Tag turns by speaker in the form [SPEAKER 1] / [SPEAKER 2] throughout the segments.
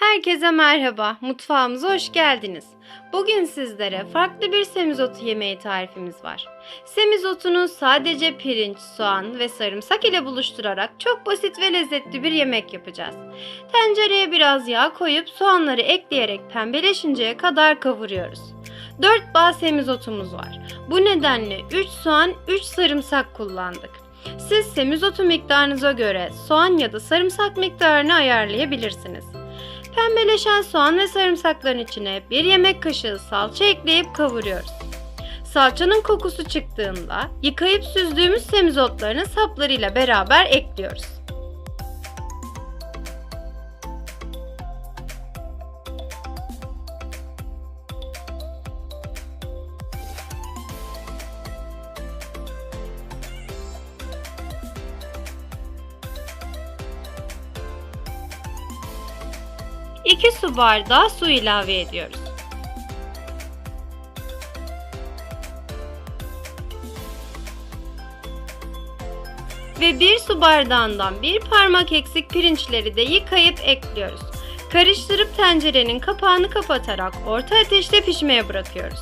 [SPEAKER 1] Herkese merhaba, mutfağımıza hoş geldiniz. Bugün sizlere farklı bir semizotu yemeği tarifimiz var. Semizotunu sadece pirinç, soğan ve sarımsak ile buluşturarak çok basit ve lezzetli bir yemek yapacağız. Tencereye biraz yağ koyup soğanları ekleyerek pembeleşinceye kadar kavuruyoruz. 4 bağ semizotumuz var. Bu nedenle 3 soğan, 3 sarımsak kullandık. Siz semizotu miktarınıza göre soğan ya da sarımsak miktarını ayarlayabilirsiniz. Pembeleşen soğan ve sarımsakların içine bir yemek kaşığı salça ekleyip kavuruyoruz. Salçanın kokusu çıktığında yıkayıp süzdüğümüz semizotlarını saplarıyla beraber ekliyoruz. İki su bardağı su ilave ediyoruz. Ve bir su bardağından bir parmak eksik pirinçleri de yıkayıp ekliyoruz. Karıştırıp tencerenin kapağını kapatarak orta ateşte pişmeye bırakıyoruz.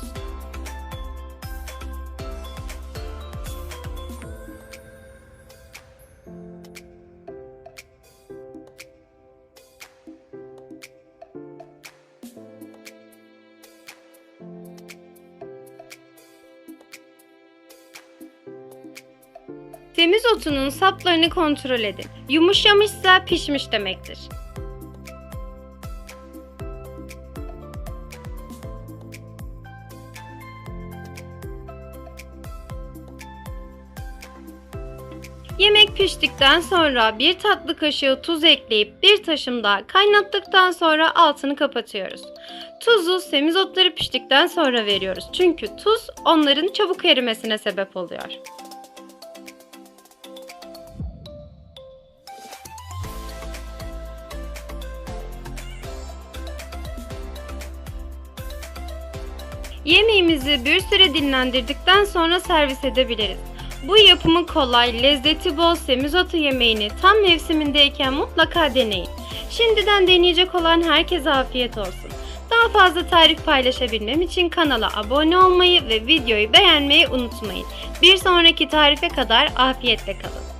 [SPEAKER 1] Semizotunun saplarını kontrol edin. Yumuşamışsa pişmiş demektir. Yemek piştikten sonra bir tatlı kaşığı tuz ekleyip bir taşım daha kaynattıktan sonra altını kapatıyoruz. Tuzu semizotları piştikten sonra veriyoruz. Çünkü tuz onların çabuk erimesine sebep oluyor. Yemeğimizi bir süre dinlendirdikten sonra servis edebiliriz. Bu yapımı kolay, lezzeti bol semizotu yemeğini tam mevsimindeyken mutlaka deneyin. Şimdiden deneyecek olan herkese afiyet olsun. Daha fazla tarif paylaşabilmem için kanala abone olmayı ve videoyu beğenmeyi unutmayın. Bir sonraki tarife kadar afiyetle kalın.